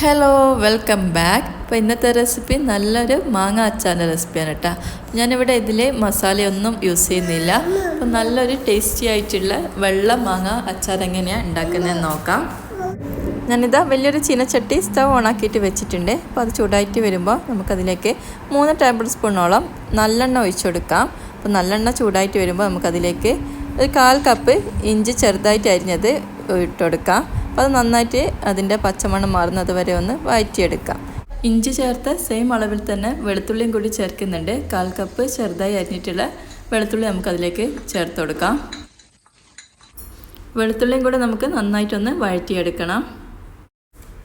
Hello welcome back അപ്പോൾ ഇന്നത്തെ recipe നല്ലൊരു മാങ്ങ അച്ചാറിന്റെ റെസിപ്പിയാണ് കേട്ടോ ഞാനിവിടെ ഇതിൽ മസാലയൊന്നും യൂസ് ചെയ്യുന്നില്ല. അപ്പോൾ നല്ലൊരു ടേസ്റ്റി ആയിട്ടുള്ള വെള്ള മാങ്ങ അച്ചാർ എങ്ങനെയാണ് ഉണ്ടാക്കുന്നതെന്ന് നോക്കാം. ഞാനിതാ വലിയൊരു ചീനച്ചട്ടി സ്റ്റവ് ഓണാക്കിയിട്ട് വെച്ചിട്ടുണ്ട്. അപ്പോൾ അത് ചൂടായിട്ട് വരുമ്പോൾ നമുക്കതിലേക്ക് മൂന്ന് ടേബിൾ സ്പൂണോളം നല്ലെണ്ണ ഒഴിച്ചു കൊടുക്കാം. അപ്പോൾ നല്ലെണ്ണ ചൂടായിട്ട് വരുമ്പോൾ നമുക്കതിലേക്ക് ഒരു കാൽ കപ്പ് ഇഞ്ചി ചെറുതായിട്ട് അരിഞ്ഞത് ഇട്ട് കൊടുക്കാം. അപ്പോൾ അത് നന്നായിട്ട് അതിന്റെ പച്ചമണം മാറുന്നത് വരെ ഒന്ന് വഴറ്റിയെടുക്കാം ഇഞ്ചി ചേർത്ത് സെയിം അളവിൽ തന്നെ വെളുത്തുള്ളിയും കൂടി ചേർക്കുന്നുണ്ട്. കാൽ കപ്പ് ചെറുതായി അരിഞ്ഞിട്ടുള്ള വെളുത്തുള്ളി നമുക്കതിലേക്ക് ചേർത്ത് കൊടുക്കാം. വെളുത്തുള്ളിയും കൂടെ നമുക്ക് നന്നായിട്ടൊന്ന് വഴറ്റിയെടുക്കണം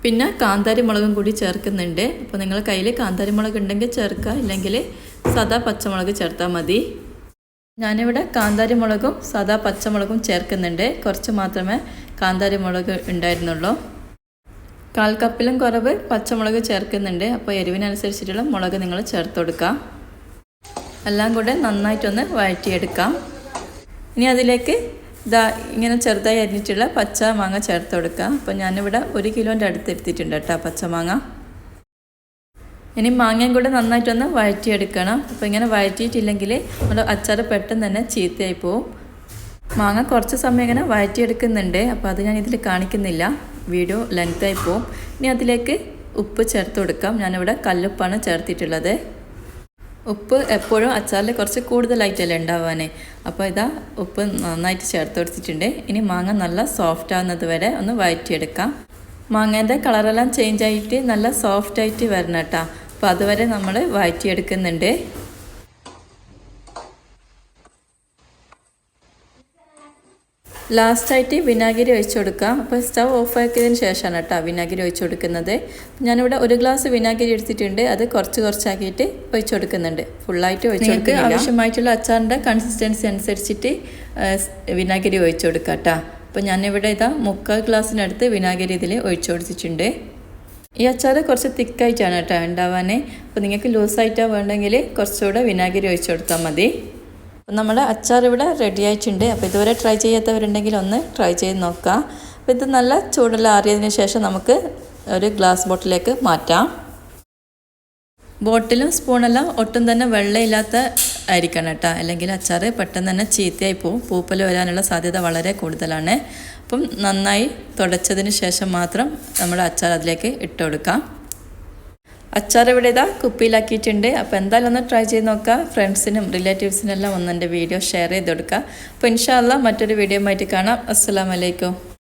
പിന്നെ കാന്താരി മുളകും കൂടി ചേർക്കുന്നുണ്ട്. അപ്പോൾ നിങ്ങൾ കയ്യിൽ കാന്താരി മുളക് ഉണ്ടെങ്കിൽ ചേർക്കുക. ഇല്ലെങ്കിൽ സദാ പച്ചമുളക് ചേർത്താൽ മതി. ഞാനിവിടെ കാന്താരി മുളകും സാദാ പച്ചമുളകും ചേർക്കുന്നുണ്ട്. കുറച്ച് മാത്രമേ കാന്താരി മുളക് ഉണ്ടായിരുന്നുള്ളൂ. കാൽ കപ്പിലും കുറവ് പച്ചമുളക് ചേർക്കുന്നുണ്ട്. അപ്പോൾ എരിവിനനുസരിച്ചിട്ടുള്ള മുളക് നിങ്ങൾ ചേർത്ത് കൊടുക്കാം. എല്ലാം കൂടെ നന്നായിട്ടൊന്ന് വഴറ്റിയെടുക്കാം. ഇനി അതിലേക്ക് ഇതാ ഇങ്ങനെ ചെറുതായി അരിഞ്ഞിട്ടുള്ള പച്ച മാങ്ങ ചേർത്ത് കൊടുക്കാം. അപ്പോൾ ഞാനിവിടെ ഒരു കിലോന്റെ അടുത്ത് എടുത്തിട്ടുണ്ട് കേട്ടോ പച്ചമാങ്ങ ഇനി മാങ്ങയും കൂടെ നന്നായിട്ടൊന്ന് വഴറ്റിയെടുക്കണം. അപ്പോൾ ഇങ്ങനെ വഴറ്റിയിട്ടില്ലെങ്കിൽ നമ്മൾ അച്ചാർ പെട്ടെന്ന് തന്നെ ചീത്തയായി പോവും. മാങ്ങ കുറച്ച് സമയം ഇങ്ങനെ വഴറ്റിയെടുക്കുന്നുണ്ട്. അപ്പോൾ അത് ഞാൻ ഇതിൽ കാണിക്കുന്നില്ല. വീഡിയോ ലെങ്തായി പോവും. ഇനി അതിലേക്ക് ഉപ്പ് ചേർത്ത് കൊടുക്കാം. ഞാനിവിടെ കല്ലുപ്പാണ് ചേർത്തിട്ടുള്ളത്. ഉപ്പ് എപ്പോഴും അച്ചാറിൽ കുറച്ച് കൂടുതലായിട്ടല്ലേ ഉണ്ടാവാനേ. അപ്പോൾ ഇതാ ഉപ്പ് നന്നായിട്ട് ചേർത്ത് കൊടുത്തിട്ടുണ്ട്. ഇനി മാങ്ങ നല്ല സോഫ്റ്റ് ആവുന്നത് വരെ ഒന്ന് വഴറ്റിയെടുക്കാം. മാങ്ങേന്റെ കളറെല്ലാം ചേഞ്ച് ആയിട്ട് നല്ല സോഫ്റ്റ് ആയിട്ട് വരണം കേട്ടോ. അപ്പോൾ അതുവരെ നമ്മൾ വഴറ്റിയെടുക്കുന്നുണ്ട്. ലാസ്റ്റായിട്ട് വിനാഗിരി ഒഴിച്ചു കൊടുക്കാം. അപ്പോൾ സ്റ്റവ് ഓഫ് ആക്കിയതിന് ശേഷമാണ് കേട്ടോ വിനാഗിരി ഒഴിച്ചു കൊടുക്കുന്നത്. ഞാനിവിടെ ഒരു ഗ്ലാസ് വിനാഗിരി എടുത്തിട്ടുണ്ട്. അത് കുറച്ച് കുറച്ചാക്കിയിട്ട് ഒഴിച്ചു കൊടുക്കുന്നുണ്ട്. ഫുള്ളായിട്ട് ഒഴിച്ചു കൊടുക്കുക ആവശ്യമായിട്ടുള്ള അച്ചാറിന്റെ കൺസിസ്റ്റൻസി അനുസരിച്ചിട്ട് വിനാഗിരി ഒഴിച്ചു കൊടുക്കാം കേട്ടോ. അപ്പോൾ ഞാനിവിടെ ഇതാ മുക്കാൽ ഗ്ലാസ്സിനടുത്ത് വിനാഗിരി ഇതിൽ ഒഴിച്ചു കൊടുത്തിട്ടുണ്ട്. ഈ അച്ചാർ കുറച്ച് തിക്കായിട്ടാണ് കേട്ടോ ഉണ്ടാവാൻ അപ്പോൾ നിങ്ങൾക്ക് ലൂസായിട്ടാണ് വേണ്ടെങ്കിൽ കുറച്ചുകൂടെ വിനാഗിരി ഒഴിച്ചു കൊടുത്താൽ മതി. അപ്പോൾ നമ്മുടെ അച്ചാർ ഇവിടെ റെഡി ആയിട്ടുണ്ട്. അപ്പോൾ ഇതുവരെ ട്രൈ ചെയ്യാത്തവരുണ്ടെങ്കിൽ ഒന്ന് ട്രൈ ചെയ്ത് നോക്കാം അപ്പോൾ ഇത് നല്ല ചൂടെല്ലാം ആറിയതിന് ശേഷം നമുക്ക് ഒരു ഗ്ലാസ് ബോട്ടിലേക്ക് മാറ്റാം. ബോട്ടിലും സ്പൂണെല്ലാം ഒട്ടും തന്നെ വെള്ളമില്ലാത്ത ആയിരിക്കണം കേട്ടോ. അല്ലെങ്കിൽ അച്ചാർ പെട്ടെന്ന് തന്നെ ചീത്തയായി പോവും. പൂപ്പൽ വരാനുള്ള സാധ്യത വളരെ കൂടുതലാണ്. അപ്പം നന്നായി തുടച്ചതിന് ശേഷം മാത്രം നമ്മൾ അച്ചാർ അതിലേക്ക് ഇട്ട് കൊടുക്കാം. അച്ചാർ ഇവിടെ ഇതാ കുപ്പിയിലാക്കിയിട്ടുണ്ട്. അപ്പോൾ എന്തായാലും ഒന്ന് ട്രൈ ചെയ്ത് നോക്കുക. ഫ്രണ്ട്സിനും റിലേറ്റീവ്സിനെല്ലാം ഒന്ന് എന്റെ വീഡിയോ ഷെയർ ചെയ്ത് കൊടുക്കുക. അപ്പോൾ ഇൻഷാല്ല മറ്റൊരു വീഡിയോ ആയിട്ട് കാണാം. അസ്സാം വലൈക്കും